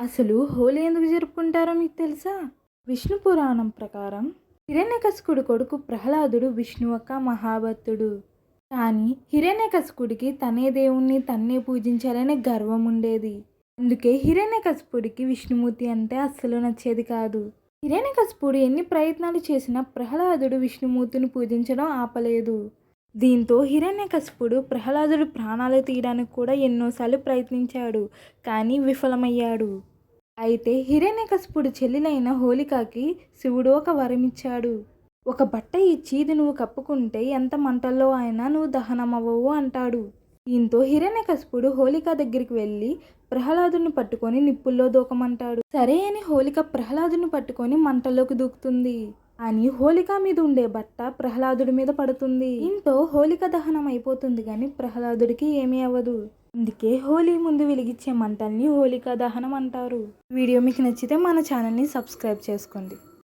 అసలు హోలీ ఎందుకు జరుపుకుంటారో మీకు తెలుసా? విష్ణు పురాణం ప్రకారం హిరణ్యకసుకుడు కొడుకు ప్రహ్లాదుడు విష్ణు యొక్క మహాభక్తుడు. కానీ హిరణ్యకసుకుడికి తనే దేవుణ్ణి తన్నే పూజించాలనే గర్వం ఉండేది. అందుకే హిరణ్యకసుపుడికి విష్ణుమూర్తి అంటే అస్సలు నచ్చేది కాదు. హిరణ్యకసుపుడు ఎన్ని ప్రయత్నాలు చేసినా ప్రహ్లాదుడు విష్ణుమూర్తిని పూజించడం ఆపలేదు. దీంతో హిరణ్యకశిపుడు ప్రహ్లాదుడు ప్రాణాలు తీయడానికి కూడా ఎన్నోసార్లు ప్రయత్నించాడు. కానీ విఫలమయ్యాడు. అయితే హిరణ్యకశపుడు చెల్లెలైన హోలికాకి శివుడు ఒక వరం ఇచ్చాడు ఒక బట్ట ఇచ్చి ఇది నువ్వు కప్పుకుంటే ఎంత మంటల్లో అయినా నువ్వు దహనమవ్వవు అంటాడు. దీంతో హిరణ్యకశపుడు హోలిక దగ్గరికి వెళ్ళి ప్రహ్లాదుని పట్టుకొని నిప్పుల్లో దూకమంటాడు. సరే అని హోలిక ప్రహ్లాదుని పట్టుకొని మంటల్లోకి దూకుతుంది. అని హోలిక మీద ఉండే బట్ట ప్రహ్లాదుడి మీద పడుతుంది. దీంతో హోలిక దహనం అయిపోతుంది కానీ ప్రహ్లాదుడికి ఏమీ అవ్వదు. అందుకే హోలీ ముందు వెలిగించే మంటల్ని హోలికా దహనం అంటారు. వీడియో మీకు నచ్చితే మన ఛానల్ని సబ్స్క్రైబ్ చేసుకోండి.